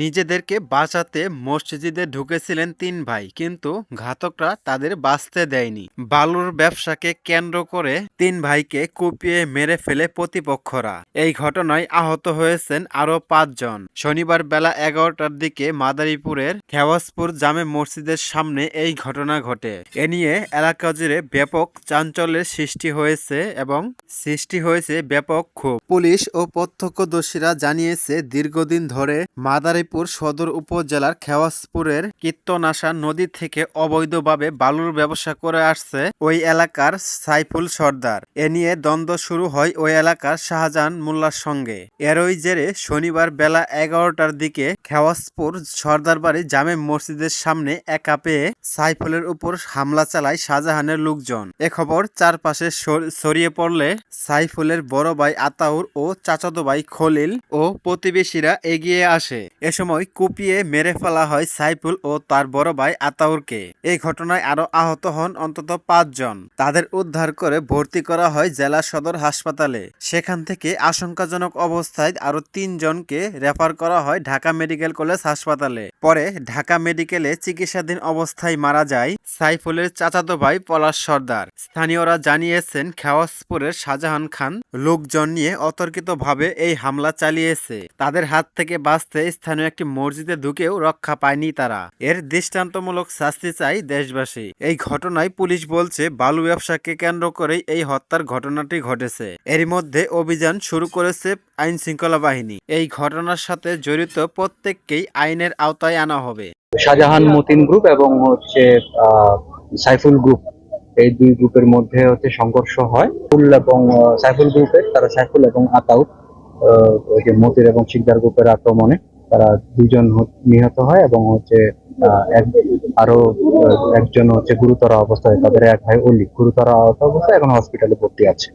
নিজেদেরকে বাঁচাতে মসজিদে ঢুকেছিলেন তিন ভাই, কিন্তু ঘাতকরা তাদের বাঁচতে দেয়নি। বালুর ব্যবসাকে কেন্দ্র করে তিন ভাইকে কুপিয়ে মেরে ফেলে প্রতিপক্ষরা। এই ঘটনায় আহত হয়েছেন আরও পাঁচজন। শনিবার বেলা এগারোটার দিকে মাদারীপুরের খেওয়াজপুর জামে মসজিদের সামনে এই ঘটনা ঘটে। এ নিয়ে এলাকা জুড়ে ব্যাপক চাঞ্চল্যের সৃষ্টি হয়েছে এবং সৃষ্টি হয়েছে ব্যাপক ক্ষোভ। পুলিশ ও প্রত্যক্ষদর্শীরা জানিয়েছে, দীর্ঘদিন ধরে মাদারীপুর সদর উপজেলার খেওয়াজপুরের কীর্তনাশা নদী থেকে অবৈধভাবে বালুর ব্যবসা করে আসছে ওই এলাকার সাইফুল সর্দার। এ নিয়ে দ্বন্দ্ব শুরু হয় ওই এলাকার শাহজাহান মোল্লার সঙ্গে। এরই জেরে শনিবার বেলা এগারোটার দিকে খেওয়াজপুর সর্দার বাড়ি জামে মসজিদের সামনে একা পেয়ে সাইফুলের উপর হামলা চালায় শাহজাহানের লোকজন। এ খবর চারপাশে ছড়িয়ে পড়লে সাইফুলের বড় ভাই আতাউর ও চাচাতো ভাই খলিল ও প্রতিবেশীরা এগিয়ে আসে। এ সময় কুপিয়ে মেরে ফেলা হয় সাইফুল ও তার বড় ভাই আতাউরকে। এই ঘটনায় আরও আহত হন অন্তত পাঁচজন। তাদের উদ্ধার করে ভর্তি করা হয় জেলা সদর হাসপাতালে। সেখান থেকে আশঙ্কাজনক অবস্থায় আরও তিনজনকে রেফার করা হয় ঢাকা মেডিকেল কলেজ হাসপাতালে। পরে ঢাকা মেডিকেলে চিকিৎসাধীন অবস্থায় মারা যায় সাইফুলের চাচাতো ভাই পলাশ সর্দার। স্থানীয়রা জানিয়েছেন খেওয়াজপুরের শাহজাহান খান লোকজন নিয়ে অতর্কিতভাবে এই হামলা চালিয়েছে। তাদের হাত থেকে বাঁচতে স্থানীয় একটি মসজিদে ঢুকেও রক্ষা পায়নি তারা। এর দৃষ্টান্তমূলক শাস্তি চাই দেশবাসী। এই ঘটনায় পুলিশ বলছে বালু ব্যবসাকে কেন্দ্র করেই এই হত্যার ঘটনাটি ঘটেছে। এর মধ্যে অভিযান শুরু করেছে আইন শৃঙ্খলা বাহিনী। এই ঘটনার সাথে জড়িত প্রত্যেককেই আইনের আওতায় আনা হবে। শাহজাহান মতিন গ্রুপ এবং হচ্ছে সাইফুল গ্রুপ। এই দুই গ্রুপের মধ্যে হচ্ছে সংঘর্ষ হয়। ফুল এবং সাইফুল গ্রুপের তারা সাইফুল এবং আতাউর আহ, মতির এবং শিকদার গ্রুপের আক্রমণে। তারা দুজন নিহত হয় এবং হচ্ছে আরও একজন হচ্ছে গুরুতর অবস্থায়, তাদের এক ভাই অলি, গুরুতর আহত অবস্থায় এখন হসপিটালে ভর্তি আছে।